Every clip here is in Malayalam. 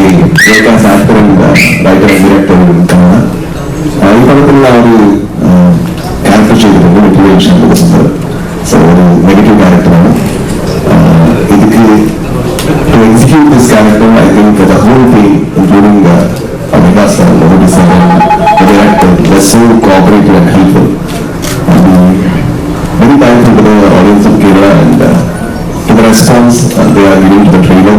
I work as actor and uh, writer and director in Kannada. Uh, ഈ പടത്തിലുള്ള ആ ഒരു ക്യാരക്ടർ ചെയ്തിട്ടുണ്ട് മോട്ടിവേഷൻ കൊടുക്കുന്നത് സോ ഒരു നെഗറ്റീവ് ക്യാരക്ടറാണ് ഇതിക്ക് to execute this character, I think the whole team, including the Omega sir, Lodi sir, the director, was so cooperative and helpful. And, uh, very thankful to the audience of Kerala and uh, to the response uh, they are giving to the trailer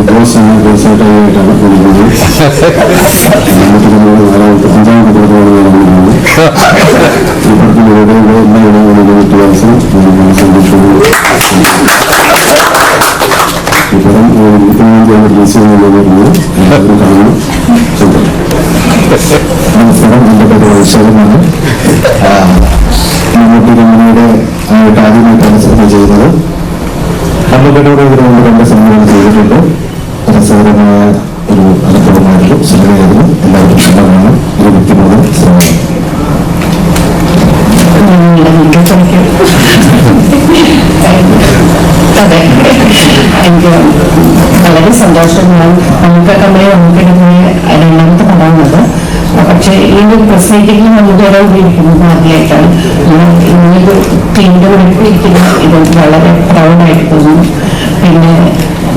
ബഹുമാനത്തെ സിനിമ നമുക്കൊരു മലയാള സിനിമ ഇരുപത്തി പടം റിലീസാണ് കാണും നമസ്കാരം എന്റെ പേര് വൈശാഖമാണ് മമ്മൂട്ടി കമ്പനിയുടെ ആയിട്ട് ആദ്യമായിട്ടാണ് സിനിമ ചെയ്യുന്നത് കമ്പനിയോട് ഇതിനു മുമ്പ് രണ്ട് സിനിമകൾ ചെയ്തിട്ടുണ്ട് രസകരമായ ഒരു അനുഭവമായിരുന്നു. സിനിമയായിരുന്നു എല്ലാവരും ഇഷ്ടമാണ് ഇരുപത്തിമൂന്ന് സിനിമ അതെ. എനിക്ക് വളരെ സന്തോഷം ഞാൻ നമുക്ക് കമ്പനി നമുക്ക് രണ്ടാമത്തെ പടമാണത്. പക്ഷെ ഈ ഒരു പ്രസ് മീറ്റിംഗിൽ ഉപയോഗിക്കുന്നത് ആദ്യമായിട്ടാണ് ഇങ്ങനൊരു ടീമിന്റെ കൂടെ ഇരിക്കുന്ന ഇത് വളരെ പ്രൗഡായിട്ട് തോന്നുന്നു പിന്നെ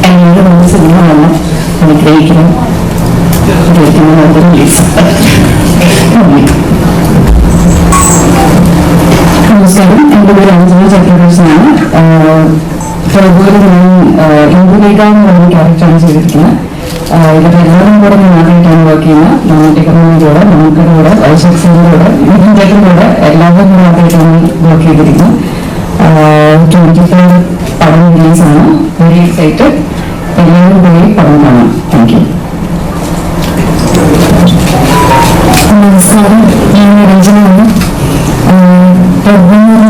എന്നോട് സിനിമ വന്ന് അനുഗ്രഹിക്കണം. നമസ്കാരം. എന്റെ പേര് അഞ്ജന ചക്രവർത്തിയാണ്. പ്രഭുവിൽ ഞാൻ ഇന്ദുലേഖ എന്ന് പറഞ്ഞ ക്യാരക്ടറാണ് ചെയ്തിരിക്കുന്നത്. ഇതിൽ എല്ലാവരും കൂടെ ഞാൻ ആദ്യമായിട്ടാണ് വർക്ക് ചെയ്യുന്നത്. മമ്മൂട്ടി കമ്പനിയുടെ കൂടെ നമുക്കിന്റെ കൂടെ വൈശാഖ് സിംഗിന്റെ കൂടെ ഇതിന്റെ കൂടെ എല്ലാവരും കൂടെ ആദ്യമായിട്ടാണ് വർക്ക് ചെയ്തിരിക്കുന്നത്. ട്വന്റി ഫൈവ് പടം റിലീസാണ് വെരി എക്സൈറ്റഡ് എല്ലാവരും പോയി കാണാം താങ്ക് യു നമസ്കാരം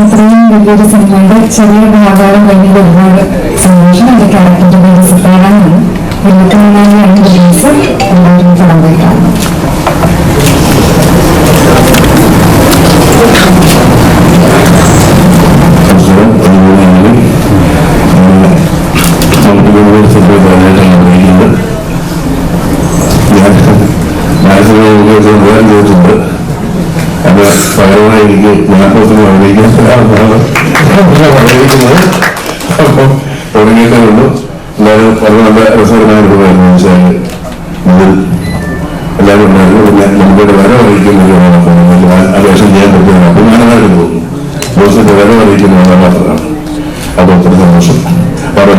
ഇത്രയും വലിയൊരു സിനിമയുടെ ചെറിയ ഭാഗം കഴിഞ്ഞ ഒരുപാട് സന്തോഷം എന്റെ ക്യാരക്ടറിന്റെ മാനസിക വേറെ ചോദിച്ചിട്ടുണ്ട് അത് പകരമായി എനിക്ക് നാൽപ്പത്തിന് അറിയിക്കുന്നത് അപ്പം തുടങ്ങിയിട്ടേ ഉള്ളൂ എല്ലാവരും വളരെ നല്ല രസകരമായ അനുഭവമായിരുന്നു വെച്ചാൽ ഇതിൽ എല്ലാവരും ഉണ്ടായിരുന്നു പിന്നെ നമ്മുടെ വരവ് അറിയിക്കുന്ന അപേക്ഷ ചെയ്യാൻ പറ്റുന്ന അഭിമാനമായിട്ട് തോന്നുന്നു ദിവസത്തെ വരവ് അറിയിക്കുന്ന മാത്രമാണ് അപ്പോൾ ഒത്തിരി സന്തോഷം വളരെ